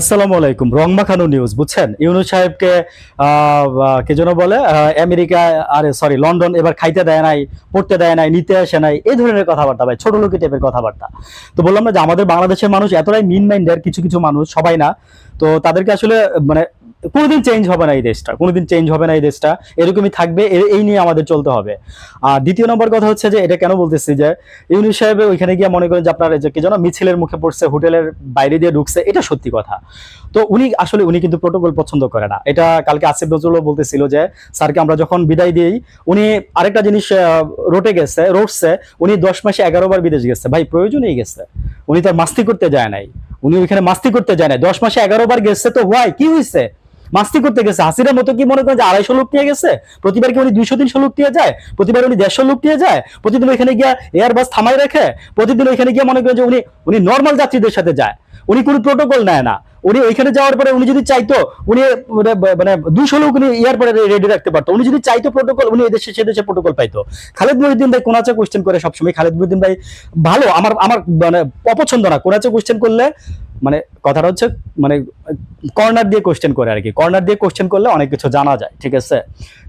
আসসালামু আলাইকুম। রং মাখানো নিউজ, বুঝছেন? ইউনু সাহেবকে কে যেন বলে আমেরিকা, আরে সরি লন্ডন এবার খাইতে দেয় নাই, পড়তে দেয় নাই, নিতে আসে নাই, এই ধরনের কথাবার্তা, ভাই, ছোট লোকের টাইপের কথাবার্তা। তো বললাম না যে আমাদের বাংলাদেশের মানুষ এতটাই মিন মাইন্ডের কিছু কিছু মানুষ, সবাই না। তো তাদেরকে আসলে মানে কোনোদিন চেঞ্জ হবে না এই দেশটা, কোনোদিন চেঞ্জ হবে না এই দেশটা, এরকমই থাকবে এই নিয়ে আমাদের চলতে হবে। আর দ্বিতীয় নম্বর কথা হচ্ছে যে, এটা কেন বলতেছি যে, ইউনুস সাহেব ওইখানে গিয়ে মনে করেন যে আপনার যে কি যেন মিছিলের মুখে পড়ছে, হোটেলের বাইরে দিয়ে ঢুকছে, এটা সত্যি কথা। তো উনি, আসলে উনি কিন্তু প্রোটোকল পছন্দ করে না। এটা কালকে আসিফ নজরুলও বলতেছিল যে, স্যারকে আমরা যখন বিদায় দিই, উনি আরেকটা জিনিস রোটে গেছে রোটছে উনি দশ মাসে এগারো বার বিদেশ গেছে। ভাই, প্রয়োজনেই গেছে। উনি তার মাস্তি করতে যায় নাই। উনি ওইখানে মাস্তি করতে যায় নাই। দশ মাসে এগারো বার গেছে তো হোয়াই কি হয়েছে মাস্তি করতে গেছে। হাসিনার মতো কি মনে করেন যে আড়াইশো লোক নিয়ে গেছে? প্রতিবার কি উনি দুইশো, তিনশো লোক নিয়ে যায়? প্রতিবার উনি দেড়শো লোক নিয়ে যায়? প্রতিদিন ওইখানে গিয়ে এয়ার বাস থামাই রাখে, প্রতিদিন ওইখানে গিয়ে মনে করেন যে উনি উনি নর্মাল যাত্রীদের সাথে যায়। উনি কোনো প্রোটোকল নেয় না। উনি ওইখানে যাওয়ার পরে উনি যদি চাইতো, উনি মানে মানে দুইশো লোক উনি এয়ারপোর্টে রেডি রাখতে পারতো। উনি যদি চাইতো প্রোটোকল উনি এদেশে, সে দেশে প্রোটোকল পাইতো। খালেদ মহিউদ্দিন ভাই কোনাচা কোশ্চেন করে সবসময়? খালেদ মহিউদ্দিন ভাই, ভালো। আমার আমার মানে অপছন্দ না। কোনাচা কোশ্চেন করলে? মানে কথাটা হচ্ছে মানে কর্নার দিয়ে কোশ্চেন করে আর কি। কর্নার দিয়ে কোশ্চেন করলে অনেক কিছু জানা যায়, ঠিক আছে?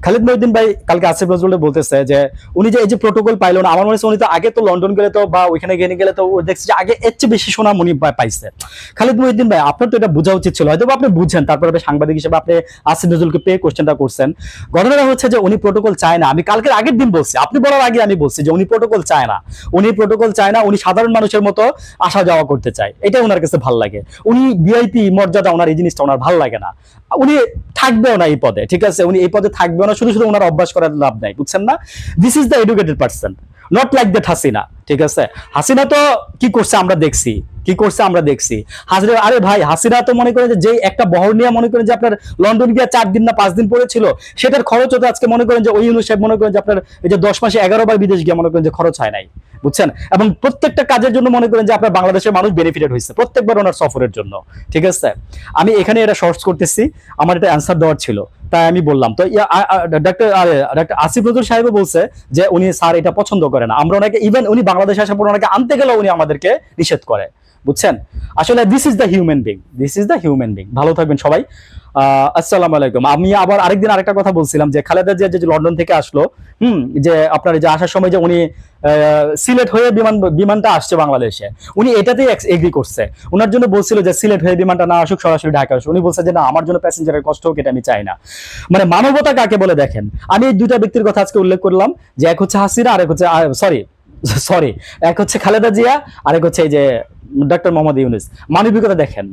খালিদ মহিউদ্দিন ভাই কালকে আসিফ নজরুল বলতেছে যে, উনি যে এই যে প্রোটোকল পাইলো না, আমার মনে হচ্ছে উনি তো আগে তো লন্ডন গেলে তো বা ওইখানে গেলে গেলে তো ও দেখছে যে আগে এর চেয়ে বেশি সুনাম উনি পাইছে। খালিদ মহিউদ্দিন ভাই, আপনার তো এটা বোঝা উচিত ছিল। হয়তো আপনি বুঝছেন তারপরে সাংবাদিক হিসেবে আপনি আসিফ নজরুলকে পেয়ে কোশ্চেনটা করছেন। ঘটনাটা হচ্ছে যে উনি প্রোটোকল চায় না। আমি কালকের আগের দিন বলছি, আপনি বলার আগে আমি বলছি যে উনি প্রোটোকল চায় না। উনি প্রোটোকল চায় না, উনি সাধারণ মানুষের মতো আসা যাওয়া করতে চায়। এটা ওনার কাছে ভালো লাগে। উনি ভিআইপি মর্যাদা, ওনার এই জিনিসটা ওনার ভালো লাগে না। উনি থাকবেও না এই পদে, ঠিক আছে? উনি এই পদে থাকবেও না, শুধু শুধু ওনার অভ্যাস করার লাভ নাই, বুঝছেন না? This is the educated person not like that Hasina, ঠিক আছে? হাসিনা তো কি করছে আমরা দেখছি কি করছে আমরা দেখছি। হাসিনা, আরে ভাই, হাসিনা তো মনে করেন যে একটা বহর নিয়ে মনে করেন যে আপনার লন্ডন গিয়ে চার দিন না পাঁচ দিন পড়েছিল, সেটার খরচ হতো আজকে মনে করেন যে ওই অনুসারে মনে করেন যে আপনার এই যে দশ মাসে এগারো বার বিদেশ গিয়ে মনে করেন যে খরচ হয় নাই, বুঝছেন? এবং প্রত্যেকটা কাজের জন্য মনে করেন যে আপনার বাংলাদেশের মানুষ বেনিফিটেড হয়েছে, প্রত্যেকবার ওনার সফরের জন্য, ঠিক আছে? আমি এখানে এটা সর্চ করতেছি, আমার এটা অ্যান্সার দেওয়ার ছিল, তাই আমি বললাম। তো ডাক্তার ডাক্তার আসিফ নজরুল সাহেবও বলছে যে উনি স্যার এটা পছন্দ করে না, আমরা ওনাকে ইভেন উনি বাংলাদেশে আসার পর ওনাকে আনতে গেলেও উনি আমাদেরকে নিষেধ করে। বুঝছেন? আসলে this is the human being this is the human being ভালো থাকবেন সবাই। আসসালামু আলাইকুম। আমি আবার আরেকদিন আরেকটা কথা বলছিলাম যে খালেদা জিয়া যে লন্ডন থেকে আসলো, হুম, যে আপনার যে আসার সময় যে উনি সিলেট হয়ে বিমান, বিমানটা আসছে বাংলাদেশে, উনি এটাতেই এগ্রি করছে। ওনার জন্য বলছিল যে সিলেট হয়ে বিমানটা না আসুক, সরাসরি ঢাকা আসুক। উনি বলছে যে না, আমার জন্য প্যাসেঞ্জারের কষ্ট হোক, এটা আমি চাই না। মানে মানবতা কাকে বলে দেখেন? আমি এই দুইটা ব্যক্তির কথা আজকে উল্লেখ করলাম, যে এক হচ্ছে হাসিনা আর এক হচ্ছে সরি সরি এক হচ্ছে খালেদা জিয়া আর এক হচ্ছে এই যে ডক্টর মোহাম্মদ ইউনুস মানবিকতা দেখেন।